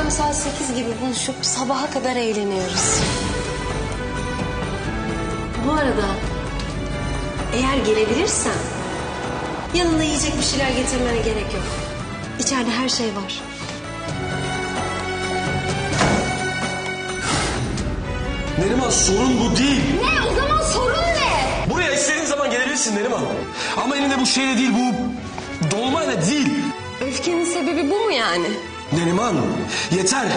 akşam saat sekiz gibi buluşup sabaha kadar eğleniyoruz. Bu arada eğer gelebilirsen yanında yiyecek bir şeyler getirmene gerek yok. İçeride her şey var. Neriman sorun bu değil. Ne o zaman sorun ne? Buraya istediğin zaman gelebilirsin Neriman. Ama elinde bu şeyle değil bu dolmayla değil. Öfkenin sebebi bu mu yani? Neriman yeter.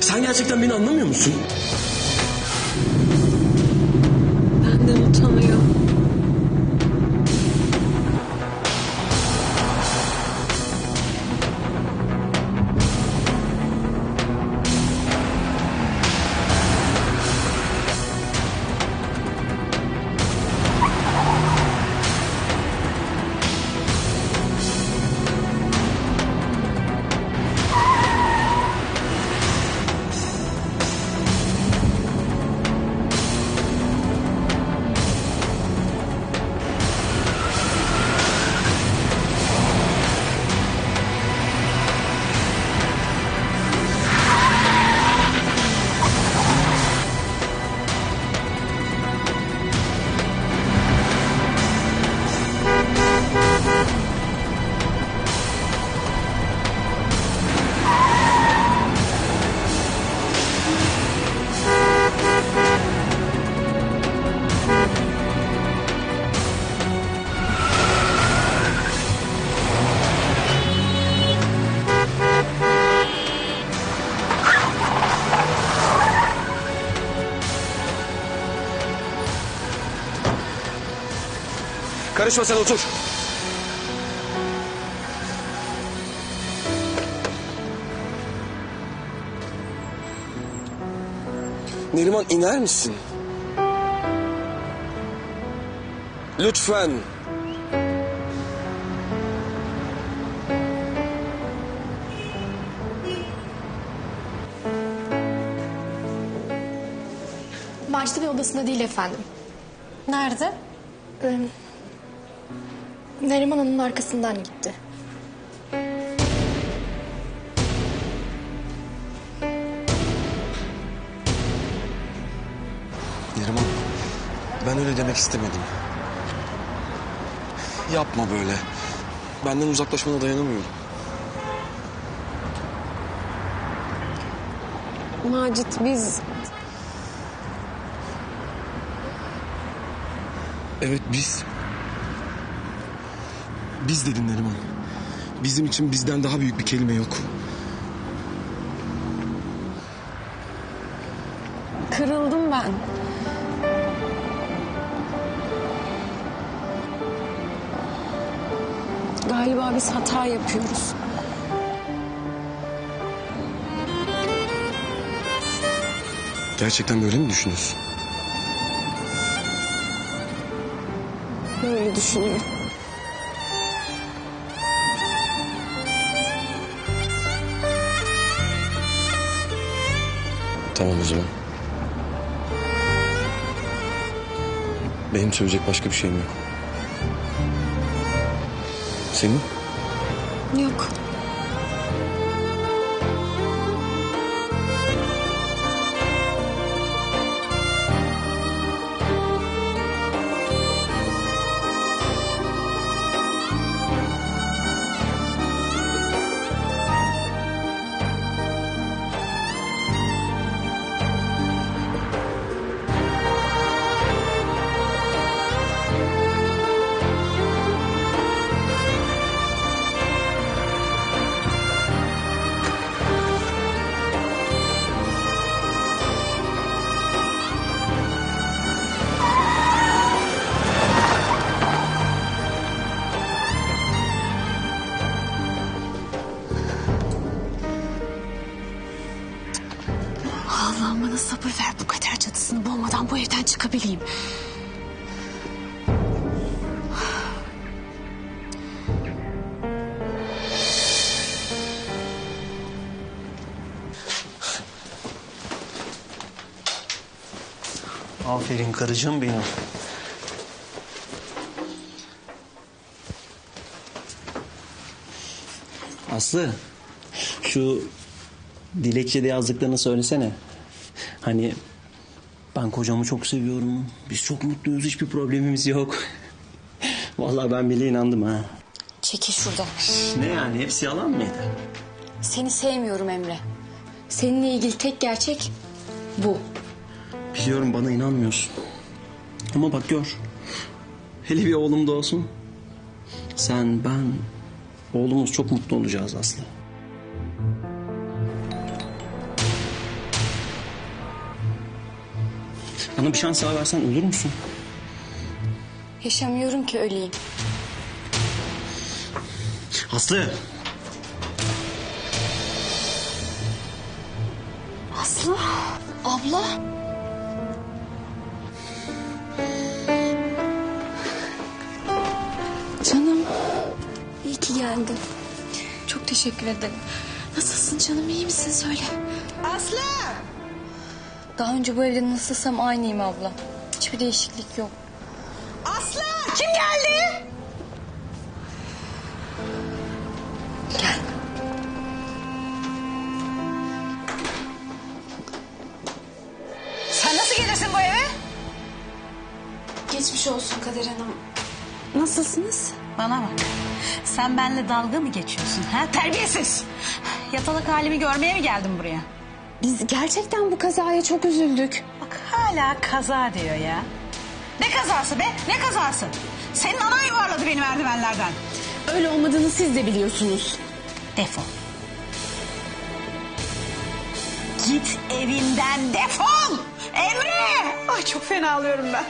Sen gerçekten beni anlamıyor musun? Karışma sen otur. Neriman iner misin? Lütfen. Maçlı bir odasında değil efendim. Nerede? Ee, Neriman Hanım'ın arkasından gitti. Neriman ben öyle demek istemedim. Yapma böyle. Benden uzaklaşmana dayanamıyorum. Macit biz Evet biz. Biz dedin Neriman. Bizim için bizden daha büyük bir kelime yok. kırıldım ben. Galiba biz hata yapıyoruz. Gerçekten böyle mi düşünüyorsun? Böyle düşünüyorum. Tamam o zaman. Benim söyleyecek başka bir şeyim yok. Senin? Yok. Allah'ım bana sabır ver bu kader çatısını boğmadan bu evden çıkabileyim. Aferin karıcığım benim. Aslı, şu dilekçede yazdıklarını söylesene. Hani ben kocamı çok seviyorum. Biz çok mutluyuz. Hiçbir problemimiz yok. Vallahi ben bile inandım ha. Çekil şuradan. Ne yani hepsi yalan mıydı? Seni sevmiyorum Emre. Seninle ilgili tek gerçek bu. Biliyorum bana inanmıyorsun. Ama bak gör. Hele bir oğlum da olsun. Sen, ben, oğlumuz çok mutlu olacağız Aslı. Bana bir şans daha versen ölür müsün? Yaşamıyorum ki öleyim. Aslı! Aslı. Abla. Canım. İyi ki geldin. Çok teşekkür ederim. Nasılsın canım iyi misin söyle. Aslı! Daha önce bu evde nasılsam aynıyım abla. Hiçbir değişiklik yok. Aslı! Kim geldi? Gel. Sen nasıl gelirsin bu eve? Geçmiş olsun Kader Hanım. Nasılsınız? Bana bak. Sen benimle dalga mı geçiyorsun? Ha? Terbiyesiz. Yatalak halimi görmeye mi geldin buraya? Biz gerçekten bu kazaya çok üzüldük. Bak hala kaza diyor ya. Ne kazası be? Ne kazası? Senin anan yuvarladı beni merdivenlerden. Öyle olmadığını siz de biliyorsunuz. Defol. Git evinden defol. Emre! Ay çok fena alıyorum ben.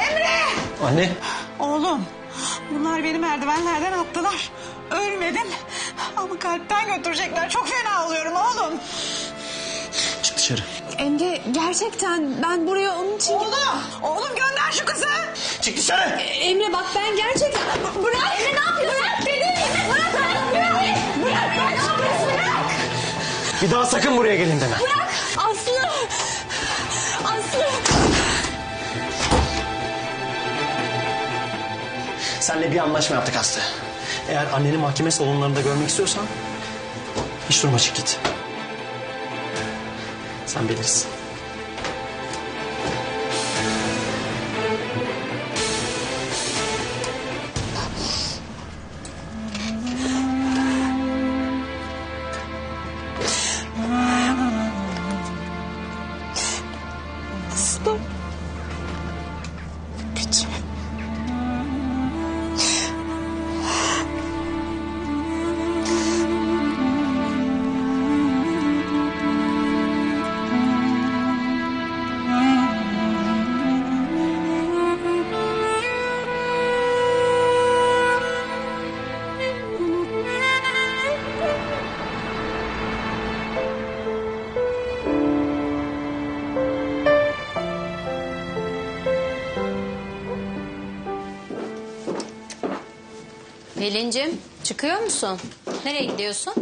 Emre! Anne! Oğlum bunlar beni merdivenlerden attılar. Ölmedim ama kalpten götürecekler. Çok fena oluyorum oğlum. Dışarı. Emre gerçekten ben buraya onun için... Oğlum, oğlum gönder şu kızı. Çık dışarı! Emre bak ben gerçekten... Bırak! Emre ne yapıyorsun? Bırak beni! Bırak! Bırak! Bırak! Bırak! Bırak! Ne yapıyorsun? Bırak! Bir daha sakın buraya gelin deme. Bırak! Aslı! Aslı! Seninle bir anlaşma yaptık Aslı. Eğer anneni mahkeme salonlarında görmek istiyorsan... ...hiç durma çık git. Sen bilirsin. Pelin'cim çıkıyor musun? Nereye gidiyorsun?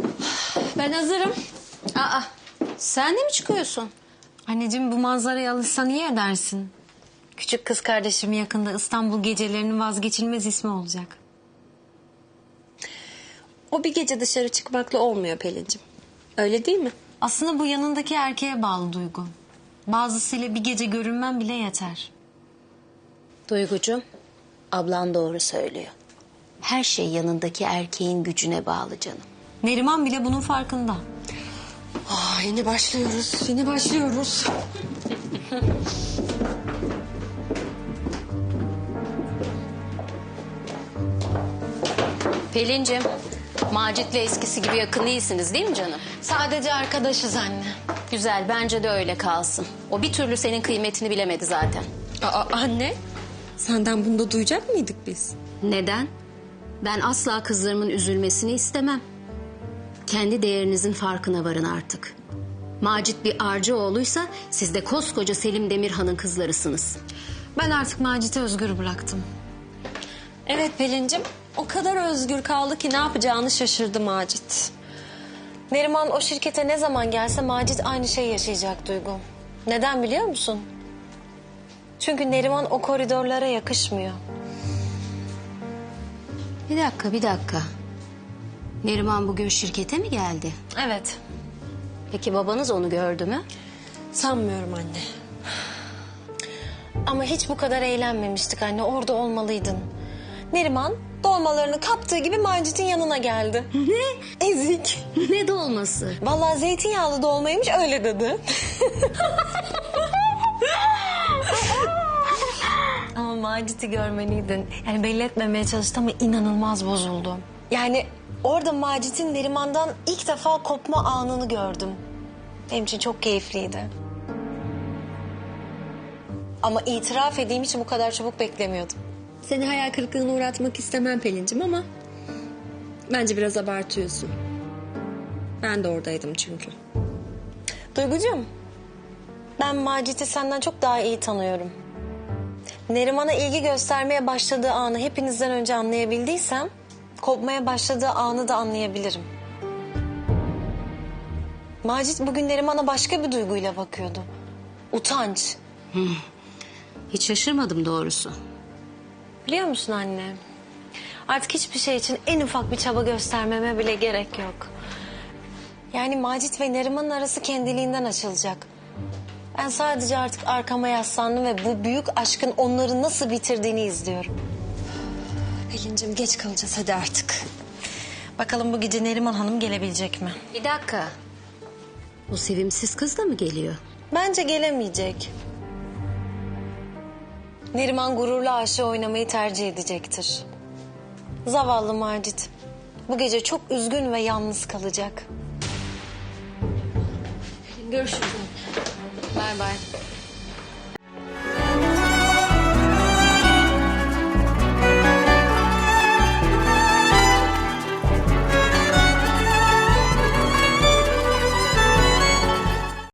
Ben hazırım. Aa sen de mi çıkıyorsun? Anneciğim bu manzaraya alışsan iyi edersin. Küçük kız kardeşim yakında İstanbul gecelerinin vazgeçilmez ismi olacak. O bir gece dışarı çıkmakla olmuyor Pelin'cim. Öyle değil mi? Aslında bu yanındaki erkeğe bağlı duygu. Bazısıyla bir gece görünmem bile yeter. Duygucuğum ablan doğru söylüyor. Her şey yanındaki erkeğin gücüne bağlı canım. Neriman bile bunun farkında. Ah, yeni başlıyoruz. Yeni başlıyoruz. Pelin'cim Macit'le eskisi gibi yakın değilsiniz değil mi canım? Sadece arkadaşız anne. Güzel bence de öyle kalsın. O bir türlü senin kıymetini bilemedi zaten. Aa, anne, senden bunu da duyacak mıydık biz? Neden? Ben asla kızlarımın üzülmesini istemem. Kendi değerinizin farkına varın artık. Macit bir Arcıoğlu'ysa siz de koskoca Selim Demirhan'ın kızlarısınız. Ben artık Macit'i özgür bıraktım. Evet Pelin'cim, o kadar özgür kaldı ki ne yapacağını şaşırdı Macit. Neriman o şirkete ne zaman gelse Macit aynı şeyi yaşayacak Duygu. Neden biliyor musun? Çünkü Neriman o koridorlara yakışmıyor. Bir dakika, bir dakika. Neriman bugün şirkete mi geldi? Evet. Peki babanız onu gördü mü? Sanmıyorum anne. Ama hiç bu kadar eğlenmemiştik anne. Orada olmalıydın. Neriman dolmalarını kaptığı gibi Macit'in yanına geldi. Ne? Ezik. ne dolması? Vallahi zeytinyağlı dolmaymış öyle dedi. Macit'i görmeliydin. Yani belli etmemeye çalıştı ama inanılmaz bozuldu. Yani orada Macit'in Neriman'dan ilk defa kopma anını gördüm. Benim için çok keyifliydi. Ama itiraf edeyim hiç bu kadar çabuk beklemiyordum. Seni hayal kırıklığına uğratmak istemem Pelin'cim ama... ...bence biraz abartıyorsun. Ben de oradaydım çünkü. Duygucuğum, ben Macit'i senden çok daha iyi tanıyorum. Neriman'a ilgi göstermeye başladığı anı hepinizden önce anlayabildiysem... ...kopmaya başladığı anı da anlayabilirim. Macit bugün Neriman'a başka bir duyguyla bakıyordu. Utanç. Hiç şaşırmadım doğrusu. Biliyor musun anne? Artık hiçbir şey için en ufak bir çaba göstermeme bile gerek yok. Yani Macit ve Neriman'ın arası kendiliğinden açılacak. Ben sadece artık arkama yaslandım ve bu büyük aşkın onları nasıl bitirdiğini izliyorum. Pelin'cim geç kalacağız hadi artık. Bakalım bu gece Neriman Hanım gelebilecek mi? Bir dakika. O sevimsiz kız da mı geliyor? Bence gelemeyecek. Neriman gururlu aşı oynamayı tercih edecektir. Zavallı Macit. Bu gece çok üzgün ve yalnız kalacak. Görüşürüz. 拜拜。